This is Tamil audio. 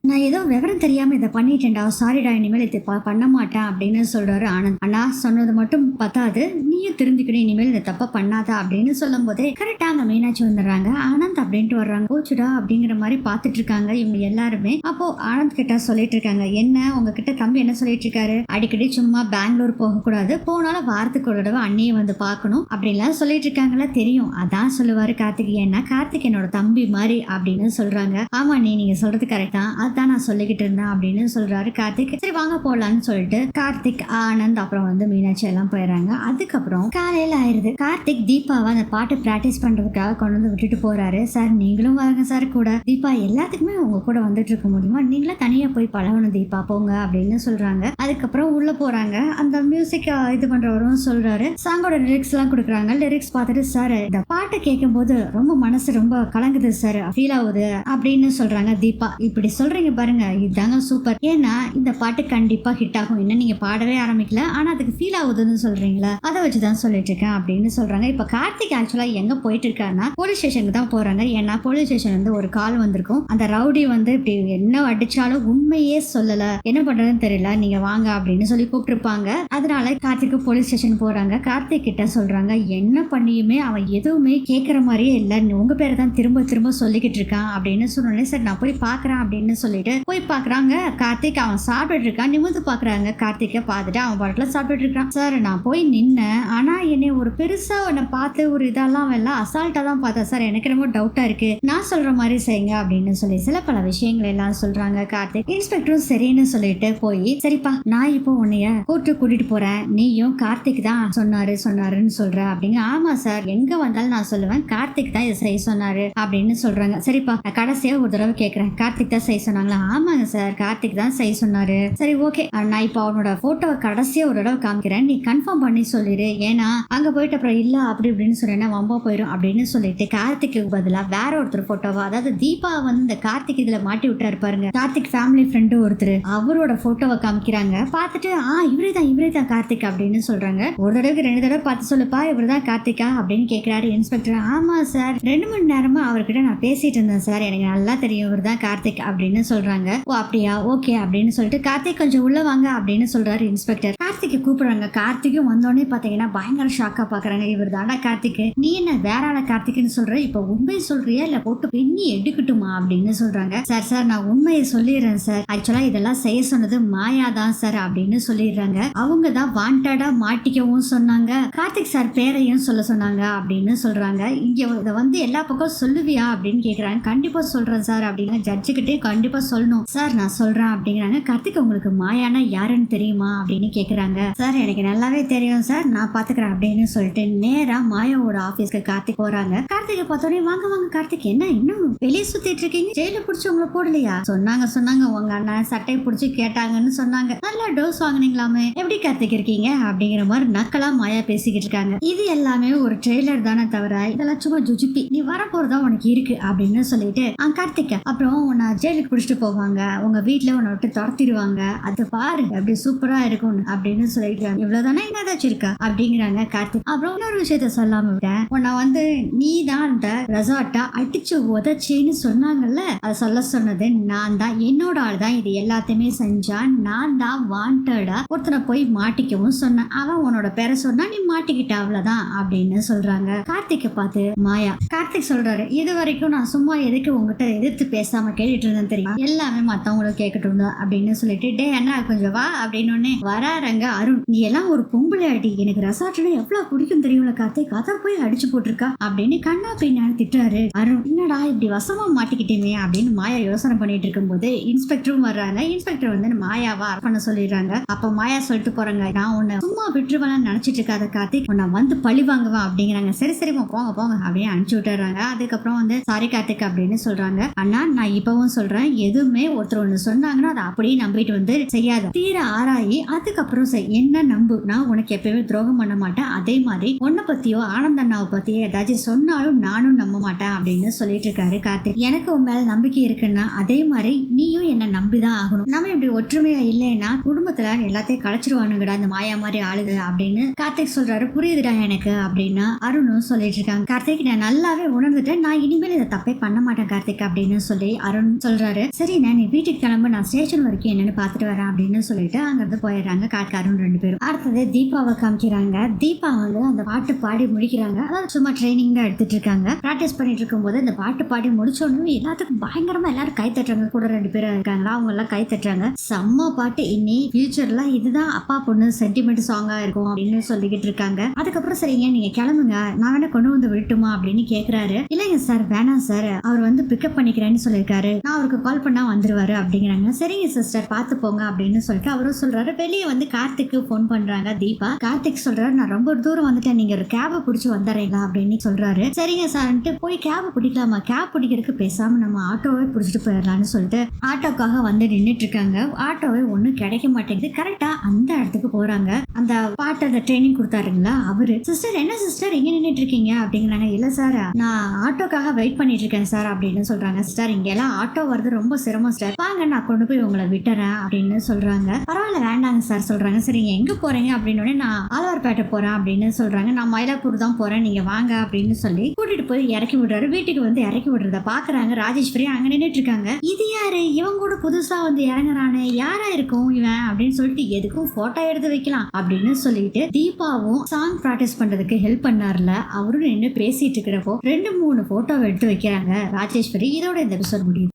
நான் ஏதோ விவரம் தெரியாமல் இதை பண்ணிட்டேன்டா. சாரிடா இனிமேல் இது ப- பண்ண மாட்டேன் அப்படின்னு சொல்கிறாரு ஆனந்த். அண்ணா சொன்னது மட்டும் பத்தாது. நீயும் திருந்திக்கணும். இனிமேல் இந்த தப்பை பண்ணாத அப்படின்னு சொல்லும் போதே கரெக்டாக அங்கே மீனாட்சி வந்துடுறாங்க. ஆனந்த் அப்படின்ட்டு வர்றாங்க. கோச்சுடா அப்படிங்கிற மாதிரி பார்த்துட்டு இருக்காங்க இவங்க எல்லாருமே. அப்போ ஆனந்த் கிட்ட சொல்லிட்டு இருக்காங்க. என்ன? உங்ககிட்ட தம்பி என்ன சொல்லிட்டு இருக்காரு? அடிக்கடி சும்மா பெங்களூர் போகக்கூடாது. போனாலும் வாரத்துக்கு ஒரு தடவை அண்ணியை வந்து பார்க்கணும். அப்படின்லாம் சொல்லிட்டு இருக்காங்களா தெரியும். அதான் சொல்லுவார் கார்த்திகேயன்னா கார்த்திக் என்னோட தம்பி மாதிரி அப்படின்னு சொல்கிறாங்க ஆமா நீ நீங்கள் சொல்கிறது கரெக்டாக அதான் நான் சொல்லிக்கிட்டு இருந்தேன் அப்படின்னு சொல்றாரு கார்த்திக். சரி வாங்க போகலான்னு சொல்லிட்டு கார்த்திக் ஆனந்த் அப்புறம் வந்து மீனாட்சி எல்லாம் போயிடுறாங்க. அதுக்கப்புறம் காலையில ஆயிருது. கார்த்திக் தீபாவை அந்த பாட்டு பிராக்டிஸ் பண்றதுக்காக கொண்டு வந்து விட்டுட்டு போறாரு. சார் நீங்களும் வாங்க சார் கூட. தீபா எல்லாத்துக்குமே உங்க கூட வந்துட்டு இருக்க முடியுமா? நீங்களும் தனியா போய் பழகணும் தீபா போங்க அப்படின்னு சொல்றாங்க. அதுக்கப்புறம் உள்ள போறாங்க. அந்த மியூசிக் இது பண்றவரும் சொல்றாரு. சாங்கோட லிரிக்ஸ் எல்லாம் கொடுக்குறாங்க. லிரிக்ஸ் பார்த்துட்டு சார் இந்த பாட்டை கேட்கும்போது ரொம்ப மனசு ரொம்ப கலங்குது சார். ஃபீல் ஆகுது அப்படின்னு சொல்றாங்க தீபா. இப்படி சொல்றீங்க பாருங்க இதுதாங்க சூப்பர் ஏன்னா இந்த பாட்டு கண்டிப்பா ஹிட் ஆகும். என்ன நீங்க பாடவே ஆரம்பிக்கல. ஆனா அதுக்கு ஃபீல் ஆகுதுன்னு சொல்றீங்களா? அதை வச்சுதான் சொல்லிட்டு இருக்கேன் அப்படின்னு சொல்றாங்க. இப்ப கார்த்திக் ஆக்சுவலா எங்க போயிட்டு இருக்காருன்னா போலீஸ் ஸ்டேஷனுக்கு தான் போறாங்க. ஏன்னா போலீஸ் ஸ்டேஷன் வந்து ஒரு கால் வந்திருக்கும். அந்த ரவுடி வந்து இப்படி என்ன அடிச்சாலும் உண்மையே சொல்லல. என்ன பண்றதுன்னு தெரியல. நீங்க வாங்க அப்படின்னு சொல்லி கூப்பிட்டுருப்பாங்க. அதனால கார்த்திக் போலீஸ் ஸ்டேஷன் போறாங்க. கார்த்திக் கிட்ட சொல்றாங்க என்ன பண்ணியுமே அவன் எதுவுமே கேட்குற மாதிரியே இல்லை. உங்க பேரை தான் திரும்ப திரும்ப சொல்லிக்கிட்டு இருக்கான். அப்படின்னு சொன்னோடனே சரி நான் போய் பார்க்கறேன். அப்படின்னு சொல்லிட்டு போய் பாக்குறாங்க. கார்த்திக் அவன் சாப்பிட்டுட்டு இருக்கான் நிமிந்து பாக்குறாங்க. கார்த்திகை பார்த்துட்டு அவன் பாட்டில் சாப்பிட்டுட்டு இருக்கான் சார் நான் போய் நின்னேன். ஆனா என்னை ஒரு பெருசா உன்னை பார்த்து ஒரு இதெல்லாம் எல்லாம் அசால்ட்டா தான் பார்த்தேன் சார். எனக்கு ரொம்ப டவுட்டா இருக்கு. நான் சொல்ற மாதிரி செய்யுங்க அப்படின்னு சொல்லி சில பல விஷயங்கள் எல்லாம் சொல்றாங்க கார்த்திக். இன்ஸ்பெக்டரும் சரின்னு சொல்லிட்டு போய் சரிப்பா நான் இப்போ உன்னைய கூட்டு கூட்டிட்டு போறேன். நீயும் கார்த்திக் தான் சொன்னாரு சொன்னாருன்னு சொல்ற அப்படிங்க ஆமா சார் எங்க வந்தாலும் நான் சொல்லுவேன். கார்த்திக் தான் இதை செய்ய சொன்னாரு அப்படின்னு சொல்றாங்க. சரிப்பா நான் கடைசியா ஒரு தடவை கேட்கறேன் கார்த்திக் தான் செய்ய சொன்னாங்களா? ஆமாங்க சார். கார்த்திக் தான் செய்ய சொன்னாரு. சரி ஓகே. நான் இப்போ அவனோட போட்டோவை கடைசியா ஒரு தடவை காமிக்கிறேன். நீ கன்ஃபார்ம் பண்ணி சொல்லிடு ஏன்னா அங்க போயிட்டு அப்புறம் இல்ல அப்படி இப்படின்னு சொன்னேன்னா வம்பா போயிடும் அப்படின்னு சொல்லிட்டு கார்த்திக்கு பதிலா வேற ஒருத்தர் போட்டோவா அதாவது தீபா வந்து இந்த கார்த்திக் இதுல மாட்டி விட்டாரு பாருங்க. கார்த்திக் ஃபேமிலி ஃப்ரெண்டு ஒருத்தர் அவரோட போட்டோவை காமிக்கிறாங்க. பார்த்துட்டு ஆ இவரே தான் இவரே தான் கார்த்திக் அப்படின்னு சொல்றாங்க. ஒரு தடவைக்கு ரெண்டு தடவை பார்த்து சொல்லுப்பா இவர் தான் கார்த்திகா அப்படின்னு கேட்கிறாரு இன்ஸ்பெக்டர் ஆமா சார். ரெண்டு மணி நேரமா அவர்கிட்ட நான் பேசிட்டு இருந்தேன் சார். எனக்கு நல்லா தெரியும் இவர் தான் கார்த்திக் அப்படின்னு சொல்றாங்க. ஓ அப்படியா? ஓகே அப்படின்னு சொல்லிட்டு கார்த்திக் கொஞ்சம் உள்ள வாங்க அப்படின்னு சொல்றாரு இன்ஸ்பெக்டர். கார்த்திகை கூப்பிடுறாங்க. கார்த்திக்கும் வந்தோடனே பாத்தீங்கன்னா பயங்கர ஷாக்கா பாக்குறாங்க. இவர் தாண்டா கார்த்திக் நீ என்ன வேற ஆள கார்த்திக்னு சொல்ற? இப்ப உண்மையை சொல்றியா? இல்ல போட்டு பெண்ணி எடுக்கட்டுமா? அப்படின்னு சொல்றாங்க. சார் சார் நான் உண்மையை சொல்லிடுறேன் சார். ஆக்சுவலா இதெல்லாம் செய்ய சொன்னது மாயா தான் சார் அப்படின்னு சொல்லிடுறாங்க. அவங்க தான் வாண்டடா மாட்டிக்கவும் சொன்னாங்க. கார்த்திக் சார் பேரையும் சொல்ல சொன்னாங்க அப்படின்னு சொல்றாங்க. இங்க இதை வந்து எல்லா பக்கம் சொல்லுவியா அப்படின்னு கேக்குறாங்க. கண்டிப்பா சொல்றேன் சார் அப்படின்னு ஜட்ஜுக்கிட்டே கண்டிப்பா கண்டிப்பா சொல்லணும். சார் நான் சொல்றேன் அப்படிங்கிறாங்க. கார்த்திக் உங்களுக்கு மாயானா யாருன்னு தெரியுமா? அப்படின்னு கேட்குறாங்க சார் எனக்கு நல்லாவே தெரியும் சார். நான் பாத்துக்கிறேன் அப்படின்னு சொல்லிட்டு நேரா மாயாவோட ஆபீஸ்க்கு கார்த்திக் போறாங்க. கார்த்திகை பார்த்தோன்னே வாங்க வாங்க கார்த்திக். என்ன இன்னும் வெளியே சுத்திட்டு இருக்கீங்க? ஜெயில புடிச்சு உங்களை போடலையா? சொன்னாங்க சொன்னாங்க. உங்க அண்ணன் சட்டையை புடிச்சு கேட்டாங்கன்னு சொன்னாங்க. நல்லா டோஸ் வாங்குனீங்களாமே? எப்படி கார்த்திக் இருக்கீங்க? அப்படிங்கிற மாதிரி நக்கலா மாயா பேசிக்கிட்டு இருக்காங்க. இது எல்லாமே ஒரு ட்ரெய்லர் தானே தவிர இதெல்லாம் சும்மா ஜுஜுப்பி. நீ வர போறதா உனக்கு இருக்கு அப்படின்னு சொல்லிட்டு கார்த்திக். அப்புறம் உன்னை ஜெயிலுக்கு பிடிச்சிட்டு போவாங்க. உங்க வீட்டுல உன்னை விட்டு துரத்திடுவாங்க. அது பாரு அப்படி சூப்பரா இருக்கும் அப்படின்னு சொல்லிட்டு இவ்வளவுதானே? என்ன ஏதாச்சும் இருக்கா? அப்படிங்கிறாங்க கார்த்திக். அப்புறம் இன்னொரு விஷயத்த சொல்லாம விட்டேன். உன்னை வந்து நீ தான் அந்த ரெசார்ட்டா அடிச்சு உதச்சின்னு சொன்னாங்கல்ல? அதை சொல்ல சொன்னது நான் தான். என்னோட ஆள் தான். இது எல்லாத்தையுமே செஞ்சான் நான் தான் வாண்டடா ஒருத்தனை போய் மாட்டிக்கவும் சொன்னேன். அவன் உன்னோட பேரை சொன்னா நீ மாட்டிக்கிட்ட அவ்வளவுதான் அப்படின்னு சொல்றாங்க. கார்த்திகை பார்த்து மாயா. கார்த்திக் சொல்றாரு இது வரைக்கும் நான் சும்மா எதுக்கு உங்ககிட்ட எதிர்த்து பேசாம கேட்டுட்டு இருந்தேன் தெரியுமா? எல்லாமே மத்தவங்களுக்கு கேட்கட்டும் தான் அப்படின்னு சொல்லிட்டு டே அண்ணா கொஞ்சம் வா அப்படின்னு உடனே வராரங்க அருண் நீ எல்லாம் ஒரு பொம்பளை அடி. எனக்கு ரெசார்ட்னா எவ்வளவு பிடிக்கும் தெரியும்ல காத்தே கதை போய் அடிச்சு போட்டிருக்கா? அப்படின்னு கண்ணா பின்னான்னு திட்டாரு அருண் என்னடா இப்படி வசமா மாட்டிக்கிட்டேமே? அப்படின்னு மாயா யோசனை பண்ணிட்டு இருக்கும்போது இன்ஸ்பெக்டரும் வர்றாங்க. இன்ஸ்பெக்டர் வந்து மாயாவா? பண்ண சொல்லிடுறாங்க. அப்ப மாயா சொல்லிட்டு போறாங்க நான் உன்னை சும்மா விட்டுருவேன் நினைச்சிட்டு இருக்காத கார்த்திக். உன்னை வந்து பழி வாங்குவேன் அப்படிங்கிறாங்க. சரி சரிமா போங்க போங்க அப்படின்னு அனுப்பிச்சு விட்டுறாங்க. அதுக்கப்புறம் வந்து சாரி கார்த்திக் அப்படின்னு சொல்றாங்க. அண்ணா நான் இப்பவும் சொல்றேன். எதுவுமே ஒருத்தர் ஒண்ணு சொன்னாங்கன்னா அதை அப்படியே நம்பிட்டு வந்து செய்யாத. தீர ஆராயி அதுக்கப்புறம் செய். என்ன நம்பு? நான் உனக்கு எப்பயுமே துரோகம் பண்ண மாட்டேன். அதே மாதிரி உன்னை பத்தியோ ஆனந்த அண்ணாவை பத்தியோ ஏதாச்சும் சொன்னாலும் நானும் நம்ப மாட்டேன் அப்படின்னு சொல்லிட்டு இருக்காரு கார்த்திக். எனக்கு உன் மேல நம்பிக்கை இருக்குன்னா அதே மாதிரி நீயும் என்ன நம்பிதான் ஆகணும். நம்ம இப்படி ஒற்றுமையா இல்லைன்னா குடும்பத்துல எல்லாத்தையும் களைச்சிருவானுங்கடா இந்த மாயா மாதிரி ஆளுது அப்படின்னு கார்த்திக் சொல்றாரு. புரியுதுடா எனக்கு அப்படின்னா அருணும் சொல்லிட்டு இருக்காங்க. கார்த்திக் நான் நல்லாவே உணர்ந்துட்டேன். நான் இனிமேல் இதை தப்பே பண்ண மாட்டேன் கார்த்திக் அப்படின்னு சொல்லி அருண் சொல்றாரு. சரிண்ணே நீ வீட்டுக்கு கிளம்ப நான் ஸ்டேஷன் வரைக்கும் என்னன்னு பார்த்துட்டு வரேன் அப்படின்னு சொல்லிட்டு அங்கிருந்து போயிடுறாங்க காட்காரும் ரெண்டு பேரும். அடுத்தது தீபாவை காமிக்கிறாங்க. தீபா வந்து அந்த பாட்டு பாடி முடிக்கிறாங்க. அதாவது சும்மா ட்ரைனிங் தான் எடுத்துட்டு இருக்காங்க. ப்ராக்டிஸ் பண்ணிட்டு இருக்கும்போது இந்த பாட்டு பாடி முடிச்சோடனே எல்லாத்துக்கும் பயங்கரமா எல்லாரும் கை தட்டுறாங்க. கூட ரெண்டு பேரும் இருக்காங்களா? அவங்க எல்லாம் கை தட்டுறாங்க. செம்ம பாட்டு. இனி ஃபியூச்சர்ல இதுதான் அப்பா பொண்ணு சென்டிமெண்ட் சாங்கா இருக்கும் அப்படின்னு சொல்லிக்கிட்டு இருக்காங்க. அதுக்கப்புறம் சரிங்க நீங்க கிளம்புங்க? நான் வேணா கொண்டு வந்து விட்டுமா அப்படின்னு கேக்குறாரு. இல்லைங்க சார் வேணாம் சார். அவர் வந்து பிக்கப் பண்ணிக்கிறேன்னு சொல்லியிருக்காரு. நான் அவருக்கு கால் கால் பண்ணால் வந்துடுவார் அப்படிங்கிறாங்க. சரிங்க சிஸ்டர் பார்த்து போங்க அப்படின்னு சொல்லிட்டு அவரும் சொல்கிறாரு வெளியே வந்து கார்த்திக்கு ஃபோன் பண்ணுறாங்க தீபா. கார்த்திக் சொல்கிறாரு நான் ரொம்ப தூரம் வந்துட்டேன். நீங்கள் ஒரு கேபை பிடிச்சி வந்துடுறீங்களா அப்படின்னு சொல்கிறாரு சரிங்க சார்ன்ட்டு போய் கேபை பிடிக்கலாமா? கேப் பிடிக்கிறதுக்கு பேசாமல் நம்ம ஆட்டோவே பிடிச்சிட்டு போயிடலாம்னு சொல்லிட்டு ஆட்டோக்காக வந்து நின்றுட்டு இருக்காங்க. ஆட்டோவே ஒன்றும் கிடைக்க மாட்டேங்குது. கரெக்டாக அந்த இடத்துக்கு போகிறாங்க அந்த பாட்டு அந்த ட்ரைனிங் கொடுத்தாருங்களா? அவரு. சிஸ்டர் என்ன சிஸ்டர் இங்கே நின்றுட்டு இருக்கீங்க? அப்படிங்கிறாங்க. இல்லை சார் நான் ஆட்டோக்காக வெயிட் பண்ணிட்டு இருக்கேன் சார் அப்படின்னு சொல்கிறாங்க சிஸ்டர் இங்கெல்லாம் ஆட்டோ வருது. ரொம்ப ரொம்ப சிரமம் சார். வாங்க நான் கொண்டு போய் உங்களை விட்டுறேன் அப்படின்னு சொல்றாங்க. பரவாயில்ல வேண்டாங்க சார் சொல்றாங்க. சரிங்க எங்க போறீங்க அப்படின்னு நான் ஆழ்வார்பேட்டை போறேன் அப்படின்னு சொல்றாங்க. நான் மயிலாப்பூர் தான் போறேன் நீங்க வாங்க அப்படின்னு சொல்லி கூட்டிட்டு போய் இறக்கி விடுறாரு. வீட்டுக்கு வந்து இறக்கி விடுறத பாக்குறாங்க. ராஜேஸ்வரி அங்க நின்றுட்டு இருக்காங்க. இது யாரு? இவன் கூட புதுசா வந்து இறங்குறானே. யாரா இருக்கும் இவன் அப்படின்னு சொல்லிட்டு எதுக்கும் போட்டோ எடுத்து வைக்கலாம் அப்படின்னு சொல்லிட்டு தீபாவும் சாங் ப்ராக்டிஸ் பண்றதுக்கு ஹெல்ப் பண்ணார்ல. அவரும் நின்று பேசிட்டு இருக்கிறப்போ ரெண்டு மூணு போட்டோ எடுத்து வைக்கிறாங்க ராஜேஸ்வரி. இதோட இந்த எபிசோட் முடியுது.